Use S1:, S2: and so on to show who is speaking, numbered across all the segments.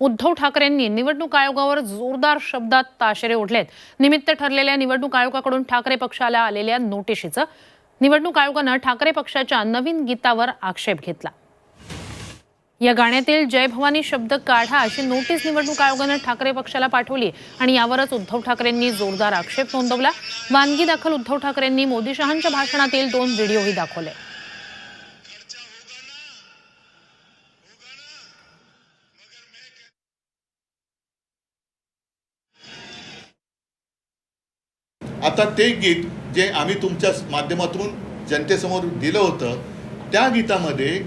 S1: उद्धव ठाकरेंनी निवडणूक आयोगावर जोरदार शब्दात ताशेरे ओढलेत. निमित्त ठरलेल्या निवडणूक आयोगाकडून ठाकरे पक्षाला आलेल्या नोटिशीचं निवडणूक आयोगानं ठाकरे पक्षाच्या नवीन गीतावर आक्षेप घेतला. या गाण्यातील जय भवानी शब्द काढा अशी नोटीस निवडणूक आयोगानं ठाकरे पक्षाला पाठवली आणि यावरच उद्धव ठाकरेंनी जोरदार आक्षेप नोंदवला. वानगी दाखल उद्धव ठाकरेंनी मोदी शहांच्या भाषणातील दोन व्हिडिओही दाखवले.
S2: आता ते गीत जे आम्ही तुमच्या माध्यमातून जनतेसमोर दिलं होतं त्या गीतामध्ये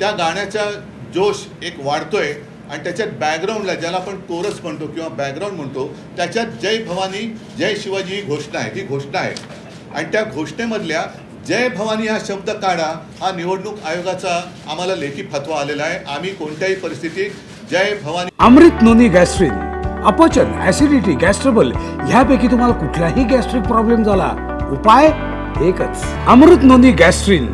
S2: त्या गाण्याचा जोश एक वाढतोय आणि त्याच्यात बॅकग्राऊंडला ज्याला आपण कोरस म्हणतो किंवा बॅकग्राऊंड म्हणतो त्याच्यात जय भवानी जय शिवाजी ही घोषणा आहे ती घोषणा आहे. आणि त्या घोषणेमधल्या जय भवानी हा शब्द काढा हा निवडणूक आयोगाचा आम्हाला लेखी फतवा आलेला आहे. आम्ही कोणत्याही परिस्थितीत जय भवानी
S3: अमृत नोनी गॅस्ट्रीन अपचन ऍसिडिटी गॅस्ट्रबल ह्यापैकी तुम्हाला कुठलाही गॅस्ट्रिक प्रॉब्लेम झाला. उपाय एकच. अमृत नोंदी गॅस्ट्रिन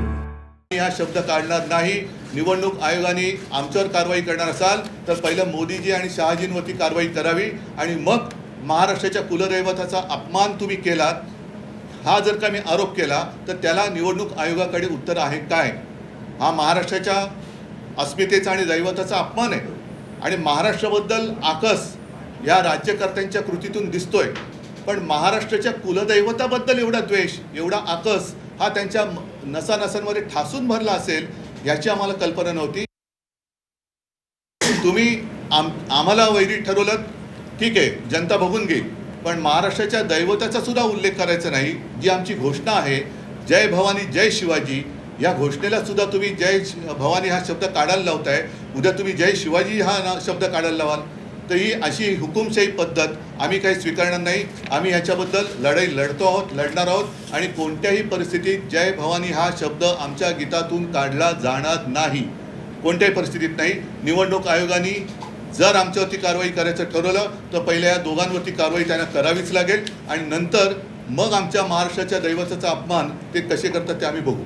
S2: हा शब्द काढणार नाही. निवडणूक आयोगाने आमच्यावर कारवाई करणार असाल तर पहिलं मोदीजी आणि शहाजींवरती कारवाई करावी. आणि मग महाराष्ट्राच्या कुलदैवताचा अपमान तुम्ही केलात हा जर का मी आरोप केला तर त्याला निवडणूक आयोगाकडे उत्तर आहे काय? हा महाराष्ट्राच्या अस्मितेचा आणि दैवताचा अपमान आहे. आणि महाराष्ट्राबद्दल आकस या राज्यकर्त्यांच्या कृतीतून दिसतोय. पण महाराष्ट्राच्या कुलदैवताबद्दल एवढा द्वेष एवढा आकस हा त्यांच्या नसानसांमध्ये ठासून भरला असेल याची आम्हाला कल्पना नव्हती. तुम्ही आम आम्हाला वैरी ठरवलं ठीक आहे जनता बघून घेईल पण महाराष्ट्राच्या दैवताचा सुद्धा उल्लेख करायचा नाही जी आमची घोषणा आहे जय भवानी जय शिवाजी या घोषणेला सुद्धा तुम्ही जय भवानी हा शब्द काढायला लावताय उद्या तुम्ही जय शिवाजी हा शब्द काढायला लावाल. तर ही अशी हुकुमशाही पद्धत आम्ही काही स्वीकारणार नाही. आम्ही ह्याच्याबद्दल लढाई लढतो आहोत लढणार आहोत आणि कोणत्याही परिस्थितीत जय भवानी हा शब्द आमच्या गीतातून काढला जाणार नाही. कोणत्याही परिस्थितीत नाही. निवडणूक आयोगाने जर आमच्यावरती कारवाई करायचं ठरवलं तर पहिल्या या दोघांवरती कारवाई त्यांना करावीच लागेल आणि नंतर मग आमच्या महाराष्ट्राच्या दैवताचा अपमान ते कसे करतात ते आम्ही बघू.